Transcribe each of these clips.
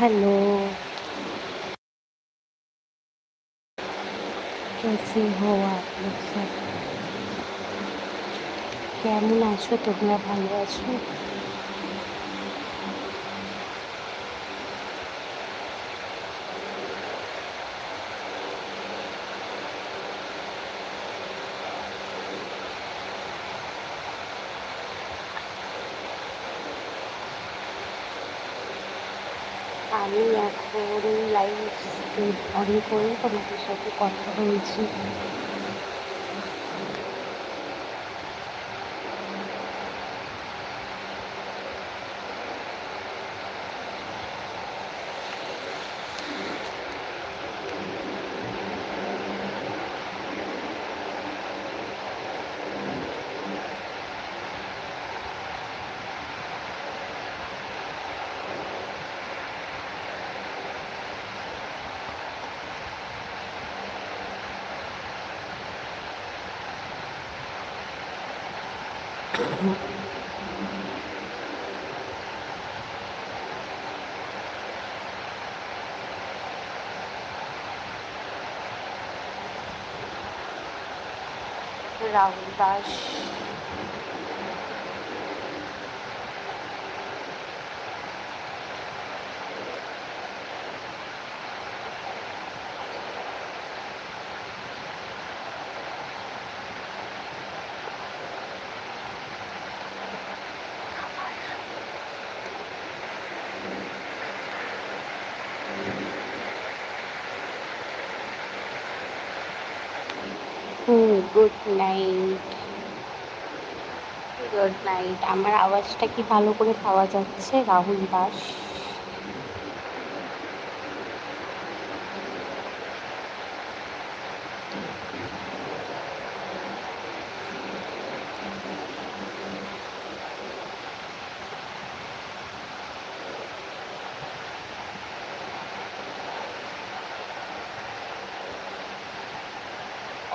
Hello कैसे हो आप लोग सब কেমন আছো তোমরা ভালো আছো আমি এখন লাইভ অন করে তোমাদের সাথে কথা বলছি Rahul Das hmm good night good night আমার আওয়াজটা কি ভালো করে পাওয়া যাচ্ছে? রাহুল দাস।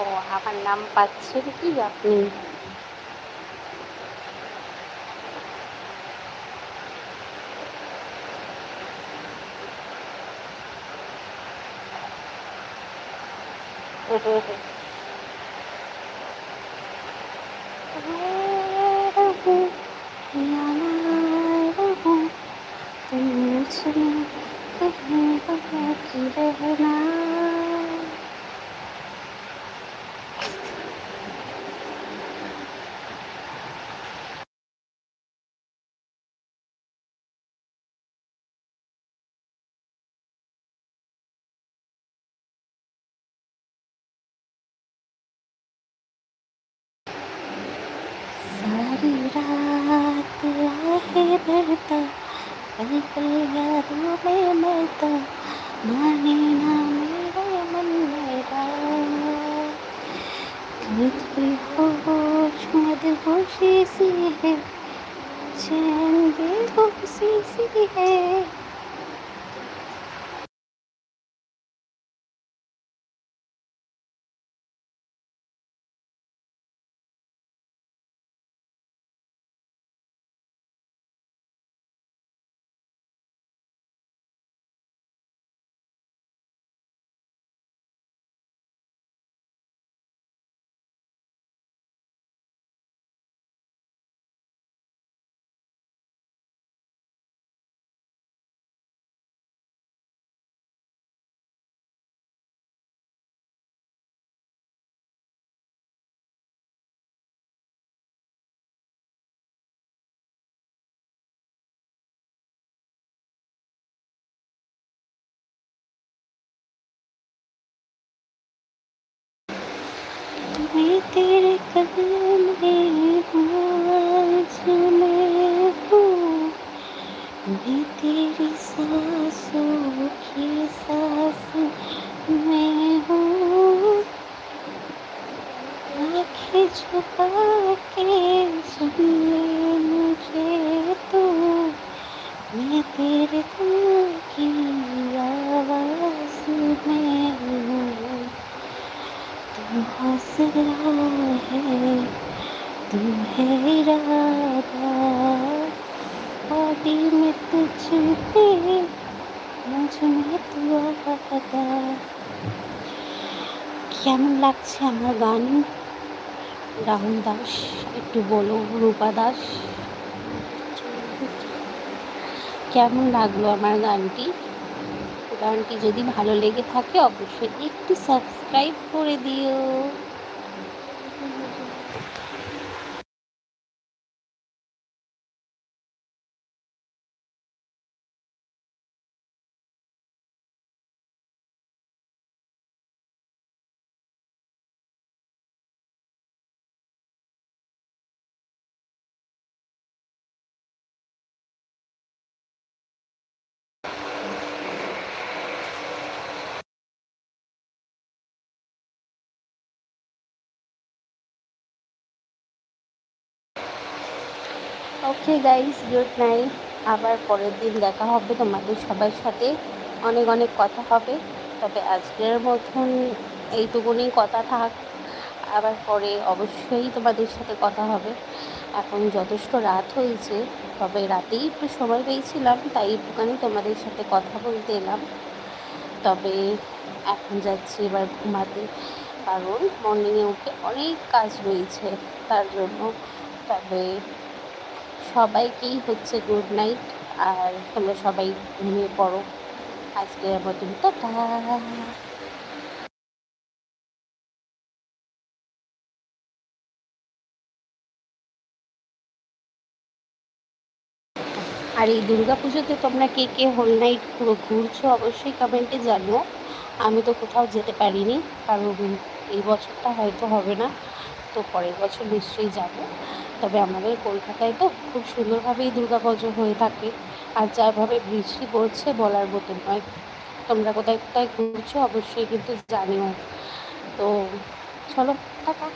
ও আমার নাম পাচ্ছেন কি यादों में मरता माने ना मेरे मन मेरा। तुझ होश मदहोशी सी है, चैन बेहोशी सी है। मैं तेरे कदम में मैं हूँ। मैं तेरी सांसों की सांस मैं हूँ। आँखें झुका के सुन ले मुझे तो। मैं तेरे दिल की आवाज़ में हूँ। तू हंस रहा है तू है इरादा बॉडी में तुझ पे মুঝে মে তুয়া কেমন লাগছে আমার গান রাহুল দাস একটু বলো রূপা দাস কেমন লাগলো আমার গানটি গানটি যদি ভালো লেগে থাকে অবশ্যই একটু সাবস্ক্রাইব করে দিও। ওকে গাইস গুড নাইট আবার পরের দিন দেখা হবে তোমাদের সবার সাথে। অনেক অনেক কথা হবে, তবে আজকের মতন এইটুকুনি কথা থাক। আবার পরে অবশ্যই তোমাদের সাথে কথা হবে। এখন যথেষ্ট রাত হয়েছে, তবে রাতেই একটু সময় পেয়েছিলাম, তাই একটুখানি তোমাদের সাথে কথা বলতে এলাম। তবে এখন যাচ্ছি এবার ঘুমাতে, কারণ মর্নিংয়ে উঠে অনেক কাজ রয়েছে তার জন্য। তবে সবাইকেই হচ্ছে গুড নাইট আর তোমরা সবাই ঘুমিয়ে পড়ো। আজকে মতন টাটা। আর এই দুর্গা পুজোতে তোমরা কে কে হোল নাইট পুরো ঘুরছো অবশ্যই কমেন্টে জানিও। আমি তো কোথাও যেতে পারিনি, কারণ এই বছরটা হয়তো হবে না, তো পরের বছর নিশ্চয়ই যাব। তবে আমাদের কলকাতায় তো খুব সুন্দরভাবেই পুজো হয়ে থাকে। আর যাভাবে বৃষ্টি পড়ছে বলার মতো নয়। তোমরা কোথায় কোথায় ঘুরছো অবশ্যই কিন্তু জানিও। তো চলো, টাটা।